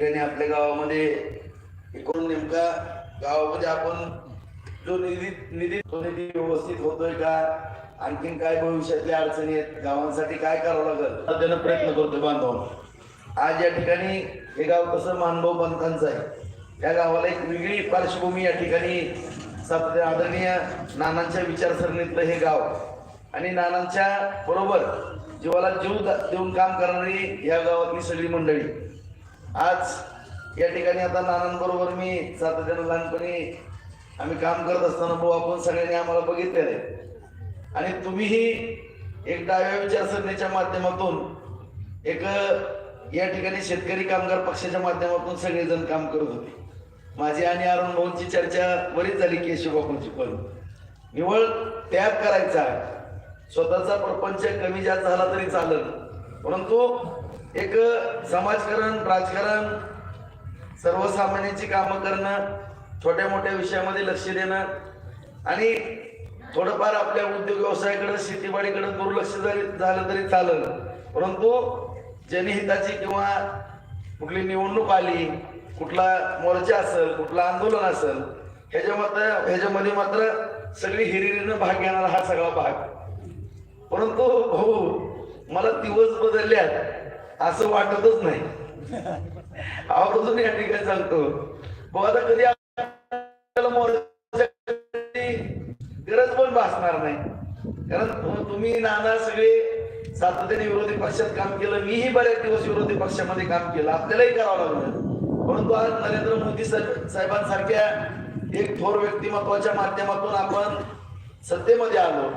त्याने आपल्या गावामध्ये एकूण नेमका गावामध्ये आपण जो निधी निधी तो निधी व्यवस्थित होतोय का? आणखीन काय भविष्यातल्या अडचणी आहेत? गावांसाठी काय करावं लागेल? त्यानं प्रयत्न करतोय बांधव. आज या ठिकाणी हे गाव कसं मानभाव पंथांचं आहे? या गावाला एक वेगळी पार्श्वभूमी या ठिकाणी सातत्या आदरणीय नानांच्या विचारसरणीतलं हे गाव. आणि नानांच्या बरोबर जीवाला जीव देऊन काम करणारी या गावातली सगळी मंडळी. आज या ठिकाणी आता नानांबरोबर मी सातत्यानं लहानपणी आम्ही काम करत असताना भाऊ आपण सगळ्यांनी आम्हाला बघितलेलं आहे. आणि तुम्हीही एक डाव्या विचारसरणीच्या माध्यमातून एक या ठिकाणी शेतकरी कामगार पक्षाच्या माध्यमातून सगळेजण काम करत होते. माझी आणि अरुण भाऊंची चर्चा बरीच झाली केशवबापूंची पण. निवळ त्याग करायचा. स्वतःचा प्रपंच कमी जास्त झाला तरी चालत परंतु एक समाजकारण राजकारण सर्वसामान्यांची कामं करणं छोट्या मोठ्या विषयामध्ये लक्ष देणं आणि थोडंफार आपल्या उद्योग व्यवसायाकडे शेतीबाडीकडं दुर्लक्ष जरी झालं तरी चालेल. परंतु जनहिताची किंवा कुठली निवडणूक आली कुठला मोर्चा असेल कुठलं आंदोलन असेल ह्याच्या मात्र ह्याच्यामध्ये मात्र सगळी हिरिरीनं भाग घेणारा हा सगळा भाग. परंतु भाऊ मला दिवस बदलल्यात असं वाटतच नाही. आवर्जून या ठिकाणी सांगतो भाऊ आता कधी गरज पण भासणार नाही. कारण तुम्ही नाना सगळे सातत्याने विरोधी पक्षात काम केलं. मीही बऱ्याच दिवस विरोधी पक्षामध्ये काम केलं. आपल्यालाही करावं लागलं. परंतु आज नरेंद्र मोदी साहेबांसारख्या एक थोर व्यक्तिमत्वाच्या माध्यमातून आपण सत्तेमध्ये आलो.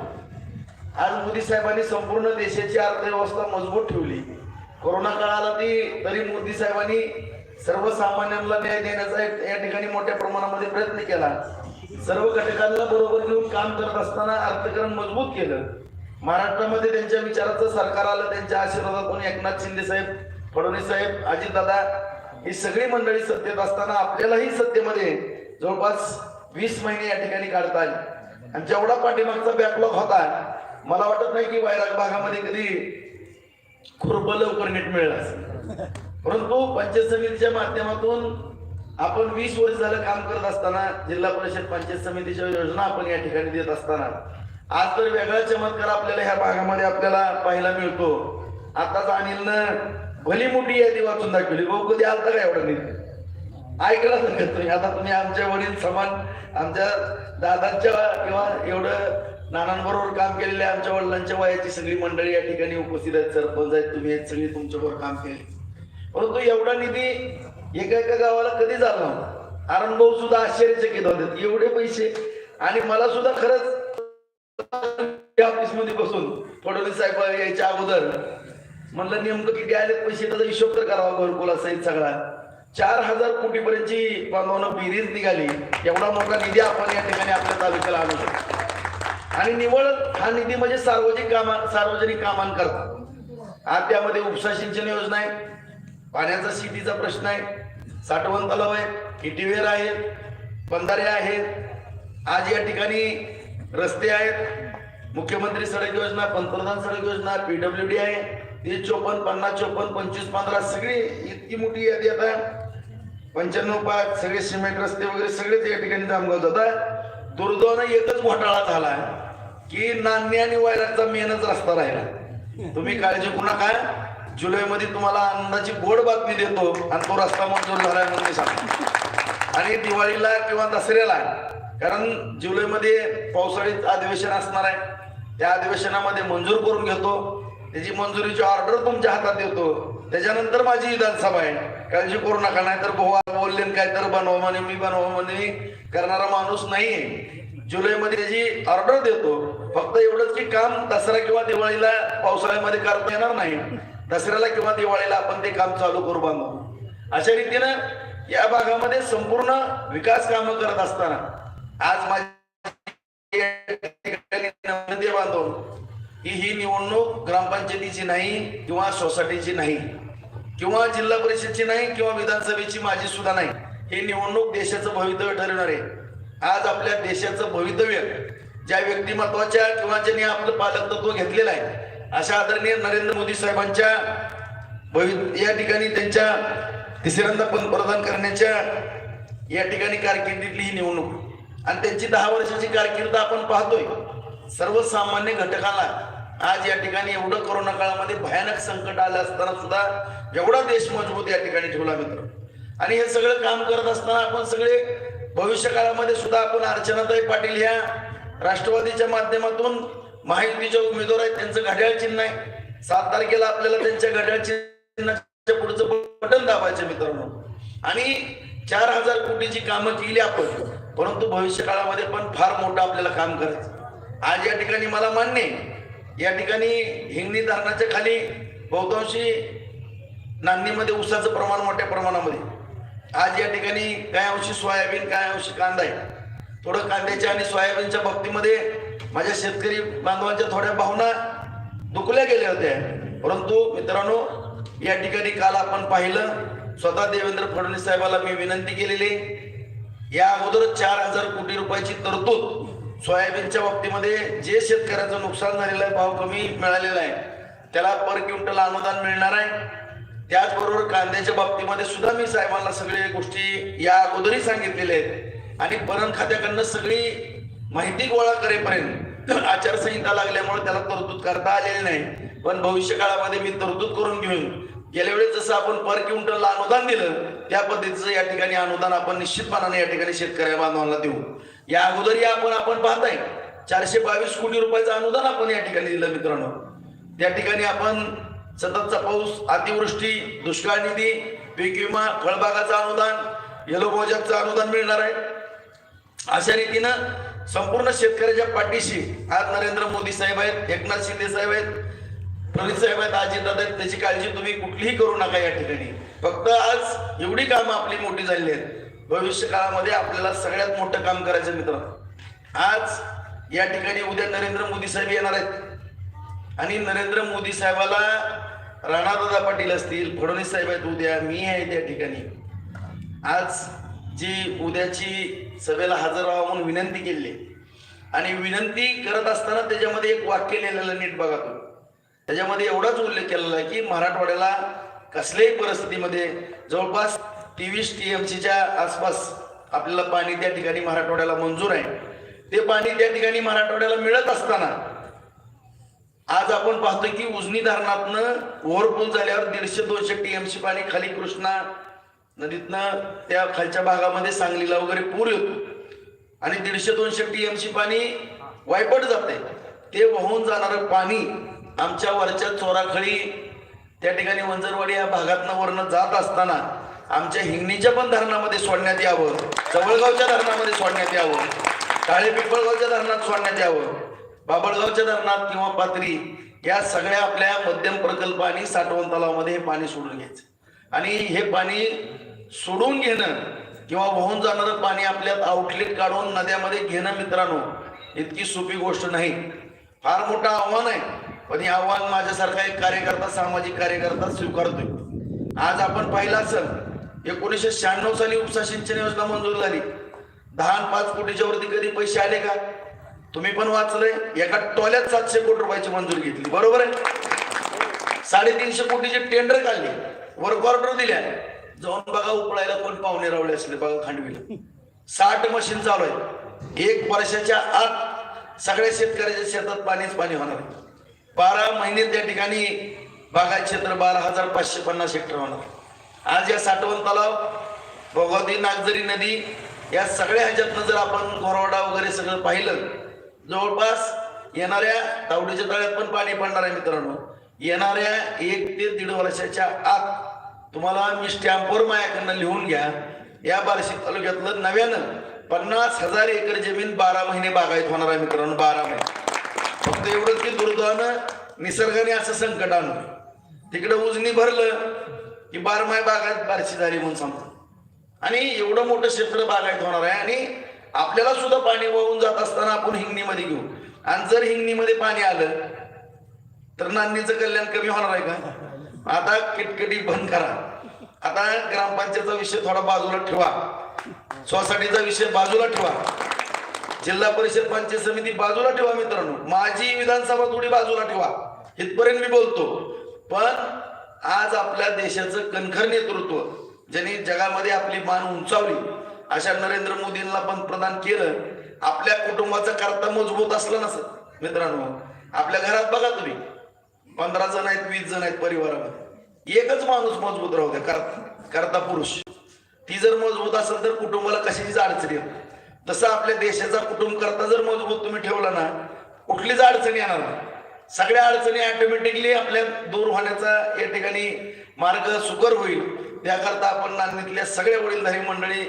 आज मोदी साहेबांनी संपूर्ण देशाची अर्थव्यवस्था मजबूत ठेवली. कोरोना काळाला ती तरी मोदी साहेबांनी सर्वसामान्यांना न्याय देण्याचा एक या ठिकाणी मोठ्या प्रमाणामध्ये प्रयत्न केला. सर्व घटकांना बरोबर घेऊन काम करत असताना अर्थकरण मजबूत केलं. महाराष्ट्रामध्ये त्यांच्या विचाराचं सरकार आलं त्यांच्या आशीर्वादातून एकनाथ शिंदे साहेब फडणवीस साहेब अजितदादा ही सगळी मंडळी सत्तेत असताना आपल्यालाही सत्तेमध्ये जवळपास वीस महिने या ठिकाणी काढता आले. आणि जेवढा पाठीमागचा बॅकलॉग होता मला वाटत नाही की वैराग भागामध्ये कधी खुरप लवकर नीट मिळेल परंतु पंचायत समितीच्या माध्यमातून आपण वीस वर्ष झालं काम करत असताना जिल्हा परिषद पंचायत समितीच्या योजना आपण या ठिकाणी देत असताना आज तर वेगळा चमत्कार आपल्याला ह्या भागामध्ये आपल्याला पाहायला मिळतो. आताच अनिलनं भली मोठी यादी वाचून दाखवली. भाऊ कधी आलता का एवढं नीट? ऐकलं तुम्ही? आता तुम्ही आमच्या वडील समान आमच्या दादांच्या किंवा एवढं नानांबरोबर काम केलेले आमच्या वडिलांच्या वयाची सगळी मंडळी या ठिकाणी उपस्थित आहेत. सरपंच आहेत तुम्ही आहेत सगळी तुमच्याबरोबर काम केले. परंतु एवढा निधी एका एका गावाला कधी झाला नव्हता? सुद्धा आश्चर्यचकित होते. एवढे पैसे. आणि मला सुद्धा खरंच ऑफिसमध्ये बसून फडणवीस साहेब यायच्या अगोदर म्हणलं नेमकं किती आले पैसे? त्याचा हिशोब तर करावा घरकुल असेल सगळा. चार हजार कोटी पर्यंतची बांधवांना बेरीज निघाली. एवढा मोठा निधी आपण या ठिकाणी आपल्या तालुक्याला आणू शकतो. आणि निवड हा निधी म्हणजे सार्वजनिक कामा सार्वजनिक कामांकरता. आज त्यामध्ये उपसा सिंचन योजना आहे पाण्याचा शेतीचा प्रश्न आहे साठवण तलाव आहे किटीवेर आहेत बंधारे आहेत आज या ठिकाणी रस्ते आहेत मुख्यमंत्री सडक योजना पंतप्रधान सडक योजना पीडब्ल्यू डी आहे तीस चोपन्न पन्नास चोपन्न पंचवीस पंधरा सगळी इतकी मोठी यादी आता. पंच्याण्णव पाच सगळे सिमेंट रस्ते वगैरे सगळेच या ठिकाणी जामगाव जातात. दुर्दैवानं एकच घोटाळा झाला की नान्य आणि वैरागचा मेनच रस्ता राहिला. तुम्ही काळजी काय जुलैमध्ये तुम्हाला आनंदाची गोड बातमी देतो आणि तो रस्ता मंजूर झालाय म्हणून मी सांगतो. आणि दिवाळीला किंवा दसऱ्याला कारण जुलैमध्ये पावसाळीत अधिवेशन असणार आहे. त्या अधिवेशनामध्ये मंजूर करून घेतो. त्याची मंजुरीची ऑर्डर तुमच्या हातात देतो. त्याच्यानंतर माझी विधानसभा आहे. काळजी करू नका. नाही तर भाऊ बोलले आणि काय तर बनवा म्हणे मी बनवा म्हणे. करणारा माणूस नाहीये. जुलैमध्ये त्याची ऑर्डर देतो फक्त एवढंच की काम दसरा किंवा दिवाळीला पावसाळ्यामध्ये करता येणार नाही. दसऱ्याला किंवा दिवाळीला आपण ते काम चालू करू बांधू. अशा रीतीनं या भागामध्ये संपूर्ण विकास कामं करत असताना आज माझी बांधव ही ही निवडणूक ग्रामपंचायतीची नाही किंवा सोसायटीची नाही किंवा जिल्हा परिषदची नाही किंवा विधानसभेची माझी सुद्धा नाही. ही निवडणूक देशाचं भवितव्य ठरवणार आहे आज आपल्या देशाचं भवितव्य ज्या व्यक्तिमत्वाच्या किंवा ज्यांनी आपलं पालकत्व घेतलेलं आहे अशा आदरणीय नरेंद्र मोदी साहेबांच्या भवि या ठिकाणी त्यांच्या तिसऱ्यांदा पंतप्रधान करण्याच्या या ठिकाणी कारकिर्दीतली ही निवडणूक. आणि त्यांची दहा वर्षाची कारकिर्द आपण पाहतोय. सर्वसामान्य घटकाला आज या ठिकाणी एवढं कोरोना काळामध्ये भयानक संकट आलं असताना सुद्धा एवढा देश मजबूत या ठिकाणी ठेवला मित्र. आणि हे सगळं काम करत असताना आपण सगळे भविष्य काळामध्ये सुद्धा आपण अर्चनाताई पाटील ह्या राष्ट्रवादीच्या माध्यमातून महायुतीचे उमेदवार आहेत त्यांचं घड्याळ चिन्ह आहे. सात तारखेला आपल्याला त्यांच्या घड्याळ चिन्हाच्या पुढचं बटन दाबायचं मित्रांनो. आणि चार हजार कोटीची कामं केली आपण. परंतु भविष्य काळामध्ये पण फार मोठं आपल्याला काम करायचं. आज या ठिकाणी मला मान्य आहे. या ठिकाणी हिंगणी धरणाच्या खाली बहुतांशी नांदीमध्ये उसाचं प्रमाण मोठ्या प्रमाणामध्ये. आज या ठिकाणी काय अंशी सोयाबीन काय अंशी कांदा आहे. थोडं कांद्याच्या आणि सोयाबीनच्या बाबतीमध्ये माझ्या शेतकरी बांधवांच्या थोड्या भावना दुखल्या गेल्या होत्या. परंतु मित्रांनो या ठिकाणी काल आपण पाहिलं स्वतः देवेंद्र फडणवीस साहेबाला मी विनंती केलेली या अगोदर चार हजार कोटी रुपयाची तरतूद सोयाबीनच्या बाबतीमध्ये जे शेतकऱ्याचं नुकसान झालेलं आहे भाव कमी मिळालेला आहे त्याला पर क्विंटल अनुदान मिळणार आहे. त्याचबरोबर कांद्याच्या बाबतीमध्ये सुद्धा मी साहेबांना सगळे गोष्टी या अगोदरही सांगितलेल्या आहेत. आणि पणन खात्याकडनं सगळी माहिती गोळा करेपर्यंत आचारसंहिता लागल्यामुळे त्याला तरतूद करता आलेली नाही. पण भविष्य काळामध्ये मी तरतूद करून घेऊन गेल्या वेळेस जसं आपण पर क्विंटल अनुदान दिलं त्या पद्धतीचं या ठिकाणी अनुदान आपण निश्चितपणाने या ठिकाणी शेतकऱ्या बांधवांना देऊ. या अगोदरही आपण आपण पाहताय चारशे बावीस कोटी रुपयाचं अनुदान आपण या ठिकाणी दिलं मित्रांनो. त्या ठिकाणी आपण सततचा पाऊस अतिवृष्टी दुष्काळ निधी पीक विमा फळबागाचं अनुदान येलो प्रोजेक्टचं अनुदान मिळणार आहे. अशा रीतीनं संपूर्ण शेतकऱ्याच्या पाठीशी आज नरेंद्र मोदी साहेब आहेत एकनाथ शिंदे साहेब आहेत प्रणित साहेब आहेत अजितदादा आहेत त्याची काळजी तुम्ही कुठलीही करू नका या ठिकाणी. फक्त आज एवढी कामं आपली मोठी झालेली आहेत. भविष्य काळामध्ये आपल्याला सगळ्यात मोठं काम करायचं मित्र आज या ठिकाणी उद्या नरेंद्र मोदी साहेब येणार आहेत. आणि नरेंद्र मोदी साहेबाला राणादादा पाटील असतील फडणवीस साहेब आहेत उद्या मी आहे त्या ठिकाणी. आज जी उद्याची सभेला हजर राहा म्हणून विनंती केली. आणि विनंती करत असताना त्याच्यामध्ये एक वाक्य लिहिलेलं नीट बघा तुम्ही. त्याच्यामध्ये एवढाच उल्लेख केलेला आहे की मराठवाड्याला कसल्याही परिस्थितीमध्ये जवळपास तेवीस टी एम सीच्या आसपास आपल्याला पाणी त्या ठिकाणी मराठवाड्याला मंजूर आहे. ते पाणी त्या ठिकाणी मराठवाड्याला मिळत असताना आज आपण पाहतो की उजनी धरणातनं ओव्हरपूल झाल्यावर दीडशे दोनशे टीएमसी पाणी खाली कृष्णा नदीतनं त्या खालच्या भागामध्ये सांगलीला वगैरे पूर येतो. आणि दीडशे दोनशे टीएमसी पाणी वायपट जाते ते वाहून जाणारं पाणी आमच्या वरच्या चोराखळी त्या ठिकाणी वंजरवाडी या भागातनं वरनं जात असताना आमच्या हिंगणीच्या पण धरणामध्ये सोडण्यात यावं जवळगावच्या धरणामध्ये सोडण्यात यावं काळे पिंपळगावच्या धरणात सोडण्यात यावं. बाबळगावच्या धरणात किंवा पात्री या सगळ्या आपल्या मध्यम प्रकल्प आणि साठवण तलावामध्ये हे पाणी सोडून घ्यायचं. आणि हे पाणी सोडून घेणं किंवा वाहून जाणारं पाणी आपल्यात आउटलेट काढून नद्यामध्ये घेणं मित्रांनो इतकी सोपी गोष्ट नाही. फार मोठं आव्हान आहे. पण हे आव्हान माझ्यासारखा एक कार्यकर्ता सामाजिक कार्यकर्ता स्वीकारतोय. आज आपण पाहिलं असेल एकोणीसशे शहाण्णव साली उपसा सिंचन योजना मंजूर झाली. दहा पाच कोटीच्या वरती कधी पैसे आले का? तुम्ही पण वाचलंय. एका टोल्यात सातशे कोटी रुपयाची मंजुरी घेतली. बरोबर आहे? साडेतीनशे कोटीचे टेंडर काढले. वर्क ऑर्डर दिल्या. जाऊन बघा उपळायला कोण पाहुणे रावले असले बघा खांडवीला. साठ मशीन चालू आहे एक वर्षाच्या आत सगळ्या शेतकऱ्याच्या शेतात पाणीच पाणी होणार बारा महिने त्या ठिकाणी बागायत क्षेत्र बारा हजार पाचशे पन्नास हेक्टर होणार आज या साठवण तलाव भगवती नागझरी नदी या सगळ्या ह्याच्यातनं जर आपण घोरवाडा वगैरे सगळं पाहिलं जवळपास येणाऱ्या तावडीच्या तळ्यात पण पाणी पडणार आहे मित्रांनो. येणाऱ्या एक ते दीड वर्षाच्या आत तुम्हाला मी स्टॅम्पवर मायाकडनं लिहून घ्या. या बार्शी तालुक्यातलं नव्यानं पन्नास हजार एकर जमीन बारा महिने बागायत होणार आहे मित्रांनो बारा महिने. फक्त एवढंच की दुर्दैवानं निसर्गाने असं संकट आणलं. तिकडे उजनी भरलं की बारमाय बागायत बारशी झाली म्हणून सांगतो. आणि एवढं मोठं क्षेत्र बागायत होणार आहे आणि आपल्याला सुद्धा पाणी वळून जात असताना आपण हिंगणीमध्ये घेऊ. आणि जर हिंगणीमध्ये पाणी आलं तर नांदीचं कल्याण कमी होणार आहे का? आता किटकिटी बंद करा. आता ग्रामपंचायतचा विषय थोडा बाजूला ठेवा. सोसायटीचा विषय बाजूला ठेवा. जिल्हा परिषद पंचायत समिती बाजूला ठेवा मित्रांनो. माझी विधानसभा थोडी बाजूला ठेवा. इथपर्यंत मी बोलतो. पण आज आपल्या देशाचं कणखर नेतृत्व ज्यांनी जगामध्ये आपली मान उंचावली अशा नरेंद्र मोदींना पंतप्रधान केलं. आपल्या कुटुंबाचा करता मजबूत असलं नसत. मित्रांनो आपल्या घरात बघा तुम्ही पंधरा जण आहेत वीस जण आहेत परिवारामध्ये. एकच माणूस मजबूत राहू द्या करता करता पुरुष. ती जर मजबूत असेल तर कुटुंबाला कशाचीच अडचणी येत तसं आपल्या देशाचा कुटुंब करता जर मजबूत तुम्ही ठेवला ना कुठलीच अडचणी येणार नाही. सगळ्या अडचणी ऑटोमॅटिकली आपल्या दूर होण्याचा या ठिकाणी मार्ग सुकर होईल. त्याकरता आपण नांदणीतल्या सगळ्या वडीलधारी मंडळी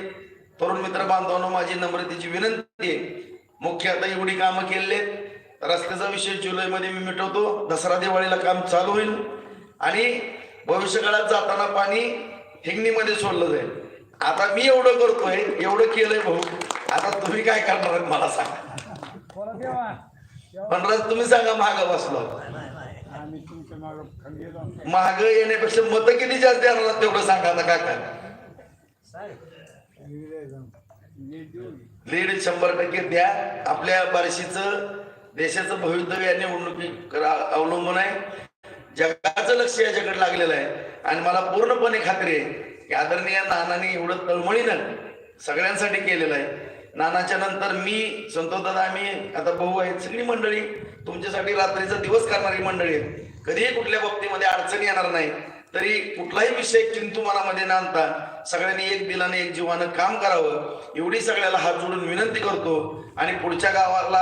तरुण मित्र बांधवांनो माझी नम्रतेची विनंती आहे. मुख्य आता एवढी कामं केलेली आहेत. रस्त्याचा विषय जुलैमध्ये मी मिटवतो. दसरा दिवाळीला काम चालू होईल. आणि भविष्यकाळात जाताना पाणी हिंगणीमध्ये सोडलं जाईल. आता मी एवढं करतोय एवढं केलंय भाऊ. आता तुम्ही काय करणार मला सांगा. पण राज तुम्ही सांगा माग बसलो. माग मागं येण्यापेक्षा मत किती जास्त येणार तेवढं सांगा ना काय काय लिहिलंय जाऊन. नीट देऊ. लीड शंभर टक्के द्या. आपल्या बार्शीचं देशाचं भवितव्य या निवडणुकी अवलंबून आहे. जगाचं लक्ष याच्याकडे लागलेलं आहे. आणि मला पूर्णपणे खात्री आहे की आदरणीय नानाने एवढं तळमळीनं सगळ्यांसाठी केलेलं आहे. नानाच्या नंतर मी संतोष दादा आम्ही आता भाऊ आहेत सगळी मंडळी. तुमच्यासाठी रात्रीचा दिवस करणारी मंडळी आहेत. कधीही कुठल्या बाबतीमध्ये अडचण येणार नाही. तरी कुठलाही विषय चिंतू मनामध्ये न आणता सगळ्यांनी एक दिलाने एक जीवानं काम करावं एवढी सगळ्याला हात जोडून विनंती करतो. आणि पुढच्या गावाला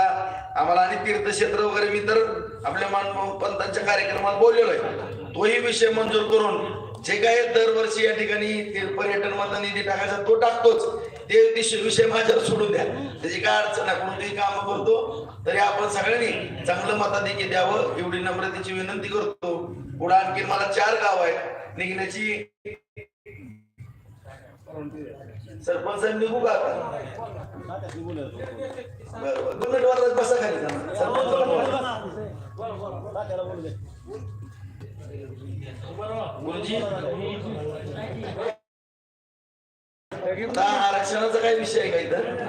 आम्हाला आणि तीर्थक्षेत्र वगैरे मी तर आपल्या मान पंतांच्या कार्यक्रमात बोललेलो आहे. तोही विषय मंजूर करून जे काय दरवर्षी या ठिकाणी ते पर्यटन मधला निधी टाकायचा तो टाकतोच. ते विषय विषय माझ्यावर सोडून द्या. त्याची काय अडचण आहे कोणतेही काम करतो तरी आपण सगळ्यांनी चांगलं मताधिक्य द्यावं एवढी नम्रतेची विनंती करतो. पुढे आणखी मला चार गाव आहेत. निघण्याची सरपंच निघू का आता? दोन मिनिट बसा खाली गुरुजी आरक्षणाचा काय विषय आहे का इथं?